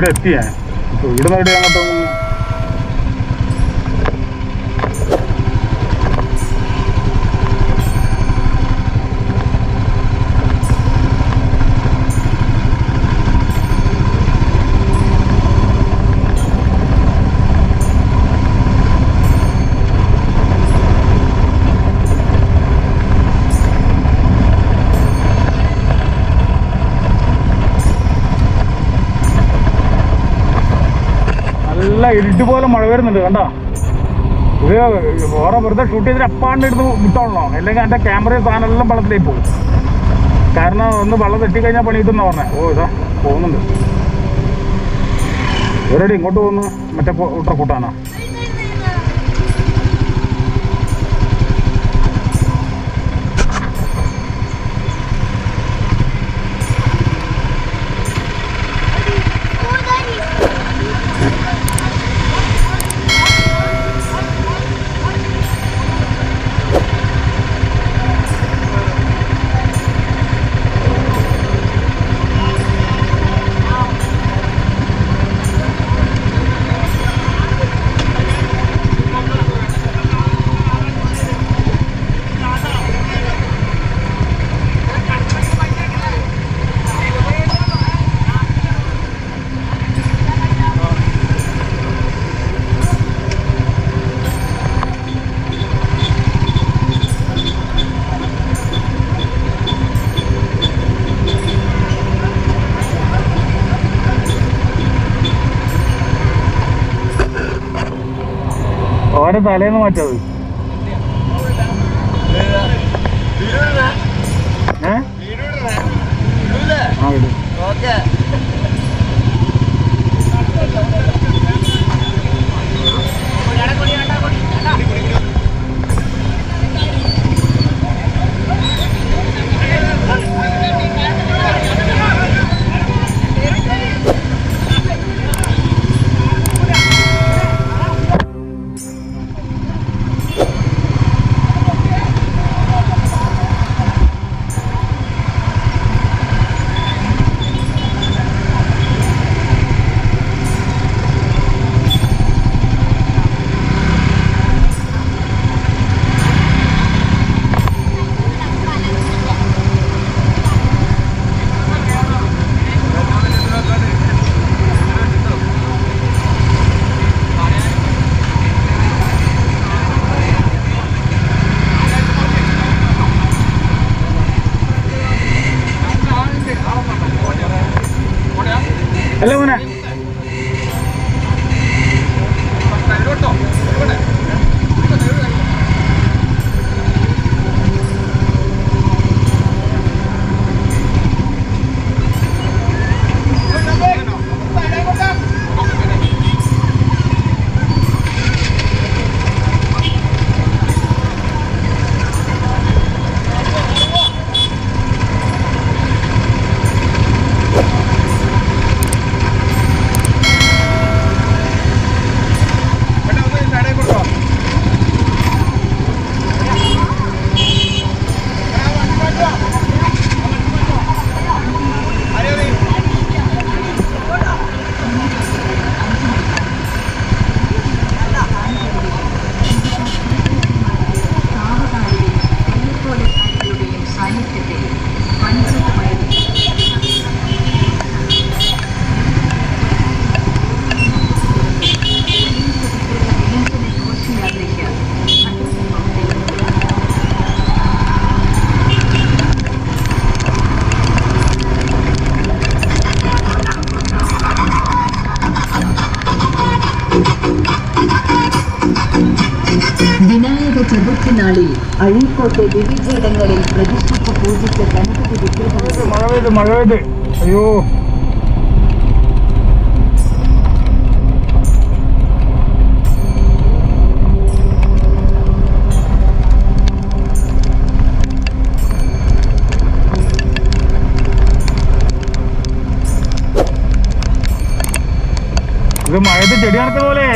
ഇവിടെ ഇവിടെ എത്തി ഞാൻ ഇപ്പൊ ഇവിടുന്ന് എവിടെ അങ്ങോട്ടൊന്നും നല്ല ഇരുട്ട് പോലെ മഴ വരുന്നുണ്ട് കണ്ടോ? ഇത് വേറെ വെറുതെ ഷൂട്ട് ചെയ്തിട്ട് അപ്പാണ്ട് എടുത്ത് വിട്ടോളണോ അല്ലെങ്കിൽ എന്റെ ക്യാമറയും സാധനം എല്ലാം വെള്ളത്തിലേക്ക് പോകും. കാരണം ഒന്ന് വെള്ളം തെറ്റിക്കഴിഞ്ഞാൽ പണി കിട്ടുന്ന പറഞ്ഞേ. ഓ ഇതാ പോകുന്നുണ്ട്. ഇവരുടെ ഇങ്ങോട്ട് പോകുന്നു? മറ്റേ കൂട്ടർ കൂട്ടാനാ ഓരോ തലേന്ന് മാറ്റത് ഏ? ആ ഇടും വിനായക ചതുർത്ഥി നാളിൽ അഴീക്കോട്ടെ വിവിധയിടങ്ങളിൽ പ്രതിഷ്ഠിച്ച് പൂജിച്ച ഗണപതി വിഗ്രഹം മഴ പെയ്ത് മഴ പെയ്ത് അയ്യോ ഇത് മഴയത്ത് ചെടി നടക്കുന്ന പോലെ.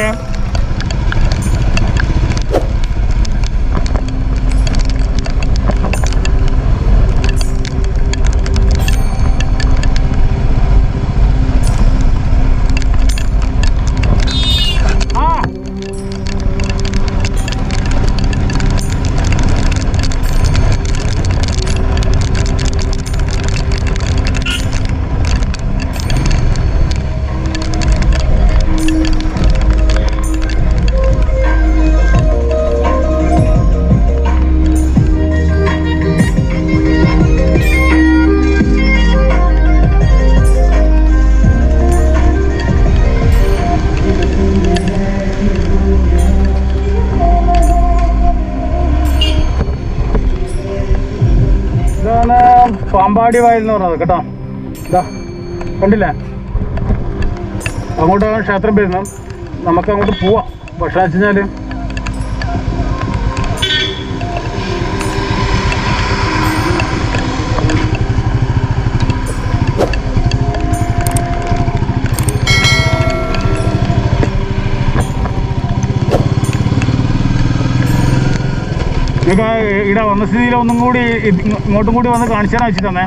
പാമ്പാടി വായൽ എന്ന് പറഞ്ഞത് കേട്ടോ. ഇതാ കണ്ടില്ലേ? അങ്ങോട്ടാണ് ക്ഷേത്രം വരുന്നത് നമുക്ക് അങ്ങോട്ട് പോവാം. പക്ഷെ വെച്ച് നിങ്ങൾക്ക് ഇവിടെ വന്ന സ്ഥിതിയിൽ ഒന്നും കൂടി ഇങ്ങോട്ടും കൂടി വന്ന് കാണിച്ചു തരാൻ തന്നെ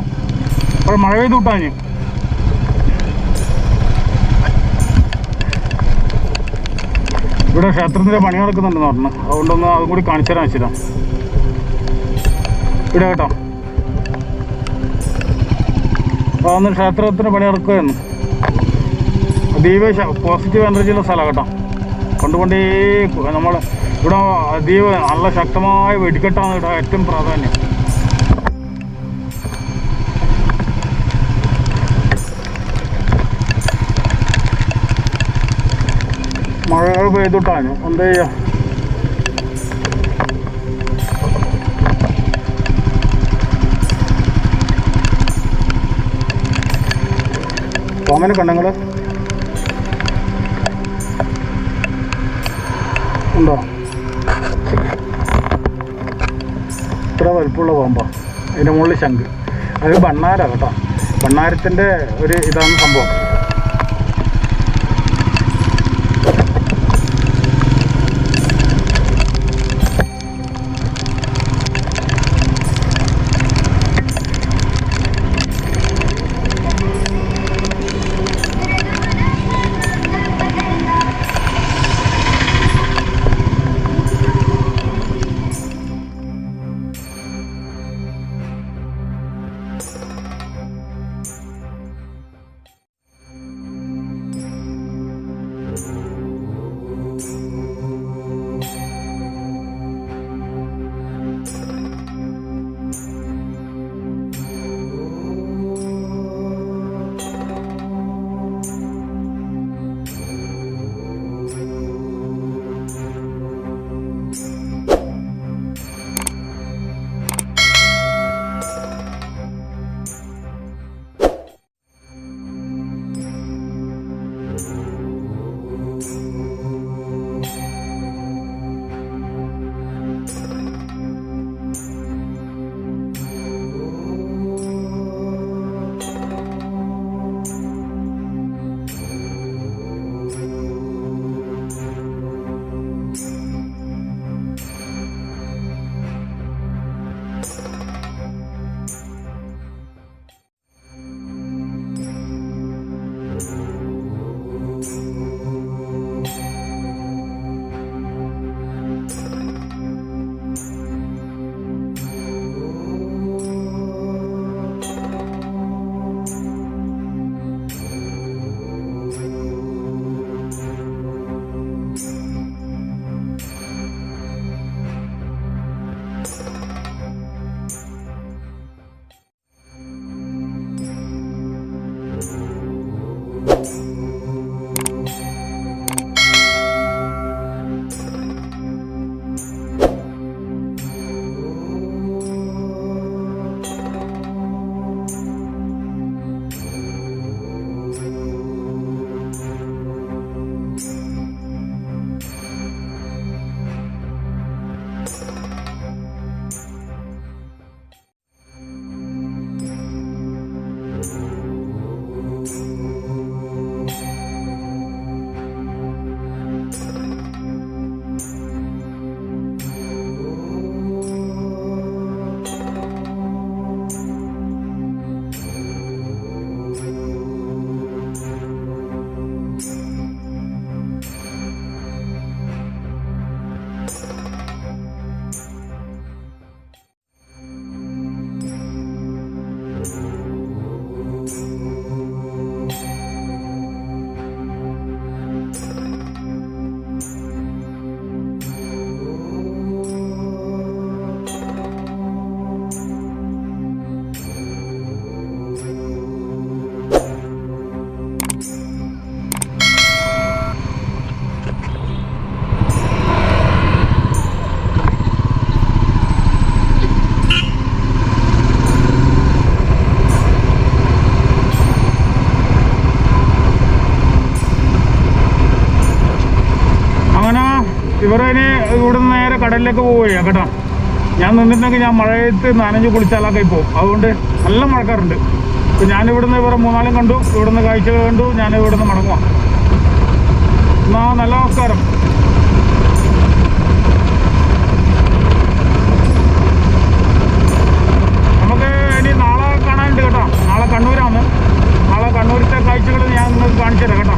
അപ്പോൾ മഴ പെയ്ത് വിട്ടാഞ്ഞു ഇവിടെ ക്ഷേത്രത്തിന്റെ പണി നടക്കുന്നുണ്ടെന്ന് പറഞ്ഞു അതുകൊണ്ടൊന്ന് അതും കൂടി കാണിച്ചു തരാൻ വെച്ചിട്ടാ ഇവിടെ കേട്ടോ. അപ്പോൾ അന്ന് ക്ഷേത്രത്തിന്റെ പണി നടക്കുകയായിരുന്നു ദീപേശ പോസിറ്റീവ് എനർജിയുള്ള സ്ഥലമാണ് കേട്ടോ. കൊണ്ടുകൊണ്ടേ നമ്മൾ ഇവിടെ അതീവ നല്ല ശക്തമായ വെടിക്കെട്ടാണ് ഇവിടെ ഏറ്റവും പ്രാധാന്യം. മഴ പെയ്തിട്ടാണ്. എന്താ ചെയ്യാം? തോമനെ കണ്ടങ്ങൾ ഉണ്ടോ? ഇത്ര വലുപ്പമുള്ള പാമ്പാണ് അതിന്റെ മുകളിൽ ശംഖ്. അത് ബണ്ണാര കേട്ടോ. ബണ്ണാരത്തിന്റെ ഒരു ഇതാണ് സംഭവം. കടലിലേക്ക് പോവുകയാണ് കേട്ടോ. ഞാൻ നിന്നിട്ടുണ്ടെങ്കിൽ ഞാൻ മഴയത്ത് നനഞ്ഞ് കുളിച്ചാലൊക്കെ പോകും അതുകൊണ്ട് നല്ല മഴക്കാറുണ്ട്. അപ്പോൾ ഞാൻ ഇവിടുന്ന് ഇവരെ മൂന്നാലും കണ്ടു. ഇവിടുന്ന് കാഴ്ചകൾ കണ്ടു. ഞാൻ ഇവിടുന്ന് മടങ്ങുക എന്നാ നല്ല നമസ്കാരം നമുക്ക് ഇനി നാളെ കാണാനുണ്ട് കേട്ടോ നാളെ കണ്ണൂരാണ് നാളെ കണ്ണൂരത്തെ കാഴ്ചകൾ ഞാൻ നിങ്ങൾക്ക് കാണിച്ചു തരാം കേട്ടോ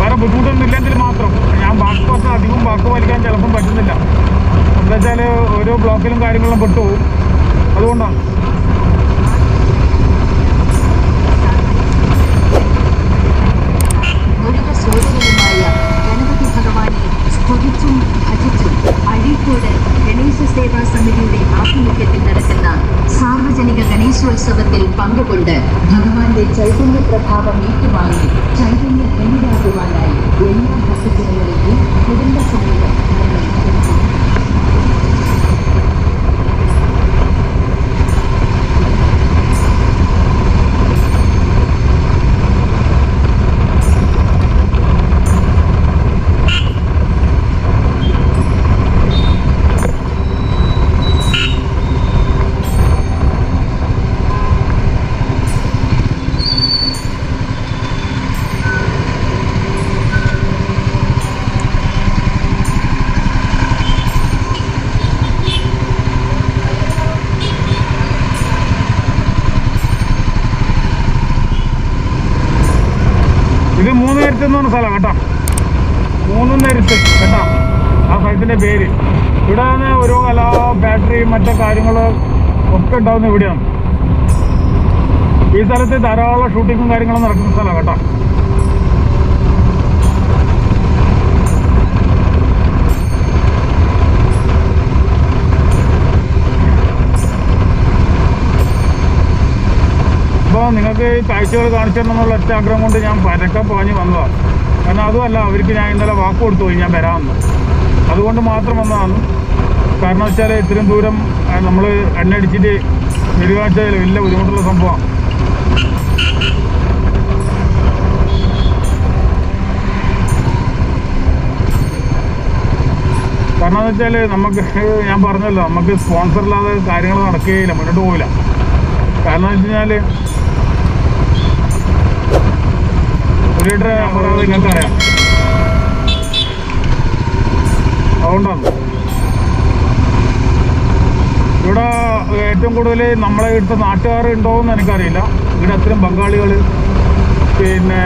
വേറെ ബുദ്ധിമുട്ടൊന്നും ഇല്ലെങ്കിൽ മാത്രം ഞാൻ ബാക്ക് കുറച്ച് അധികം ബാക്ക് വലിക്കാൻ ചിലപ്പം പറ്റുന്നില്ല എന്താ വെച്ചാൽ ഓരോ ബ്ലോക്കിലും കാര്യങ്ങളും പെട്ടുപോകും. അതുകൊണ്ടാണ്. സ്ഥലം കേട്ടോ. മൂന്നും നേരത്ത് കേട്ടോ. ആ സ്ഥലത്തിന്റെ പേര്. ഇവിടെ നിന്ന് ഓരോ കല ബാറ്ററി മറ്റേ കാര്യങ്ങൾ ഒക്കെ ഉണ്ടാവുന്ന ഇവിടെയാണ്. ഈ സ്ഥലത്ത് ധാരാളം ഷൂട്ടിങ്ങും കാര്യങ്ങളും നടക്കുന്ന സ്ഥലമാണ് കേട്ടോ. നിങ്ങൾക്ക് ഈ കാഴ്ചകൾ കാണിച്ചു തരണമെന്നുള്ള ഒറ്റ ആഗ്രഹം കൊണ്ട് ഞാൻ പരക്കെ പോഞ്ഞ് വന്നതാണ്. കാരണം അതുമല്ല അവർക്ക് ഞാൻ ഇന്നലെ വാക്ക് കൊടുത്തു പോയി ഞാൻ വരാമെന്ന്. അതുകൊണ്ട് മാത്രം വന്നതാണ്. കാരണം വെച്ചാൽ ഇത്രയും ദൂരം നമ്മൾ എണ്ണയടിച്ചിട്ട് വരികാഴ്ചയിൽ വലിയ ബുദ്ധിമുട്ടുള്ള സംഭവമാണ്. കാരണം എന്ന് വെച്ചാൽ നമുക്ക് ഞാൻ പറഞ്ഞല്ലോ നമുക്ക് സ്പോൺസർ ഇല്ലാതെ കാര്യങ്ങൾ നടക്കുകയില്ല മുന്നോട്ട് പോവില്ല. കാരണം എന്ന് വെച്ച് കഴിഞ്ഞാൽ ലിറ്റർ പറയാതെ നിങ്ങൾക്ക് അറിയാം. അതുകൊണ്ടാണ്. ഇവിടെ ഏറ്റവും കൂടുതൽ നമ്മളെ ഇവിടുത്തെ നാട്ടുകാർ ഉണ്ടോ എന്ന് എനിക്കറിയില്ല. ഇവിടെ അത്രയും ബംഗാളികൾ പിന്നെ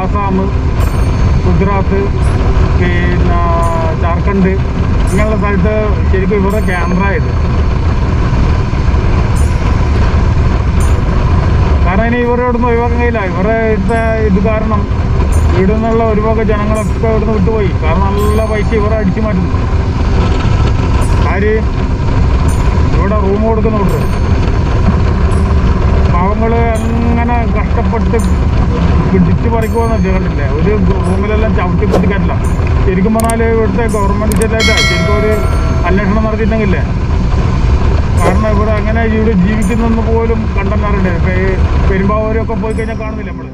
ആസാം ഗുജറാത്ത് പിന്നെ ജാർഖണ്ഡ് ഇങ്ങനെയുള്ള സ്ഥലത്ത് ശരിക്കും ഇവരുടെ ക്യാമറ ഇത്. കാരണം ഇനി ഇവരെ ഇവിടുന്ന് ഒഴിവാക്കാൻ കഴിയില്ല ഇവരുടെ ഇത് കാരണം ഇവിടെ നിന്നുള്ള ഒരുപാട് ജനങ്ങളൊക്കെ ഇവിടുന്ന് വിട്ടുപോയി. കാരണം നല്ല പൈസ ഇവരെ അടിച്ചു മാറ്റുന്നു. ആര്? ഇവിടെ റൂം കൊടുക്കുന്നുണ്ട്. പാവങ്ങൾ അങ്ങനെ കഷ്ടപ്പെട്ട് പിടിച്ച് പറിക്കുമെന്ന് കണ്ടില്ലേ ഒരു റൂമിലെല്ലാം ചവിട്ടി പൊട്ടിക്കാറ്റില്ല ശരിക്കും പറഞ്ഞാൽ ഇവിടുത്തെ ഗവൺമെന്റ് ജില്ലയായിട്ട് ശരിക്കും ഒരു അന്വേഷണം നടത്തിയിട്ടുണ്ടെങ്കിലേ കാരണം ഇവിടെ അങ്ങനെ ഇവിടെ ജീവിക്കുന്നെന്ന് പോലും കണ്ടെന്നാറുണ്ട് പെരുമ്പാവൂരൊക്കെ പോയി കഴിഞ്ഞാൽ കാണുന്നില്ല നമ്മൾ